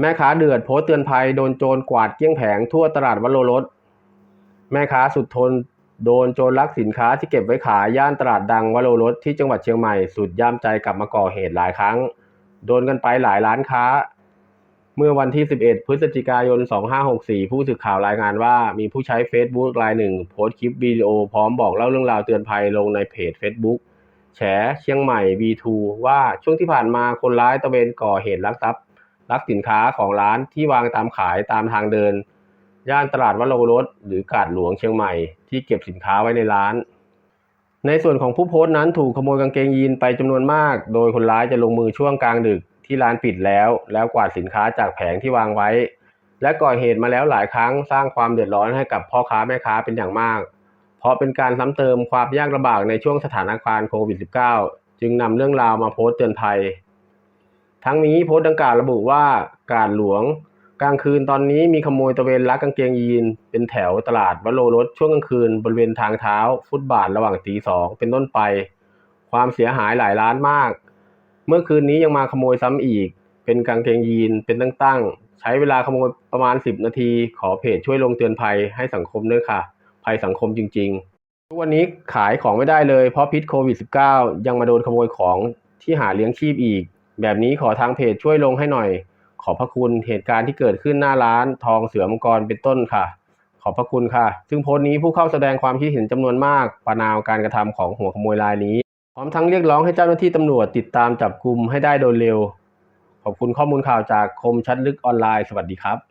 แม่ค้าเดือดโพสเตือนภัยโดนโจรกวาดเกลี้ยงแผงทั่วตลาดวัดโลรสแม่ค้าสุดทนโดนโจรลักสินค้าที่เก็บไว้ขายย่านตลาดดังวัดโลรสที่จังหวัดเชียงใหม่สุดย่ามใจกลับมาก่อเหตุหลายครั้ง โดนกันไปหลายร้านค้า เมื่อวันที่ 11 พฤศจิกายน 2564 ผู้สื่อข่าวรายงานว่ามีผู้ใช้ Facebook รายหนึ่ง โพสต์คลิปวิดีโอพร้อมบอกเล่าเรื่องราวเตือนภัยลงในเพจ Facebook แฉเชียงใหม่ V2 ว่าช่วงที่ผ่านมาคนร้ายตะเวนก่อเหตุลักทรัพย์ ลักสินค้าของร้านที่วางตามขายตามทางเดิน ย่านตลาดวัดโลรสหรือกาดหลวงเชียงใหม่ที่เก็บสินค้าไว้ในร้าน ในส่วนของผู้โพสต์นั้นถูกขโมยกางเกงยีนไปจำนวนมาก โดยคนร้ายจะลงมือช่วงกลางดึกที่ร้านปิดแล้ว แล้วกวาดสินค้าจากแผงที่วางไว้ และก่อเหตุมาแล้วหลายครั้งสร้างความเดือดร้อนให้กับพ่อค้าแม่ค้าเป็นอย่างมาก เพราะเป็นการซ้ำเติมความยากลำบากในช่วงสถานการณ์โควิด -19 จึงนำเรื่องราวมาโพสต์เตือนภัย ทั้งนี้โพสต์ดังกล่าวระบุว่ากาดหลวง กลางคืนตอนนี้มีขโมยตะเวนลักกางเกงยีน เป็นแถวตลาดวัดโลรสช่วงกลางคืนบริเวณทางเท้า ฟุตบาทระหว่างตีสองเป็นต้นไป ความเสียหายหลายล้านมาก เมื่อคืนนี้ยังมาขโมยซ้ำอีก เป็นกางเกงยีนเป็นตั้งๆใช้เวลาขโมยประมาณ 10 นาที ขอเพจช่วยลงเตือนภัยให้สังคมด้วยค่ะ ภัยสังคมจริง ๆทุกวันนี้ขายของไม่ได้เลยเพราะพิษโควิด -19 ยังมาโดนขโมยของที่หาเลี้ยงชีพอีก แบบนี้ขอทางเพจช่วยลงให้หน่อย ขอบพระคุณเหตุการณ์ที่เกิดขึ้นหน้าร้านทองเสือมังกรเป็นต้นค่ะ ขอบพระคุณค่ะ ซึ่งโพสต์นี้ผู้เข้าแสดงความคิดเห็นจำนวนมาก ประนามการกระทำของหัวขโมยรายนี้ พร้อมทั้งเรียกร้องให้เจ้าหน้าที่ตำรวจติดตามจับกลุ่มให้ได้โดยเร็ว ขอบคุณข้อมูลข่าวจากคมชัดลึกออนไลน์ สวัสดีครับ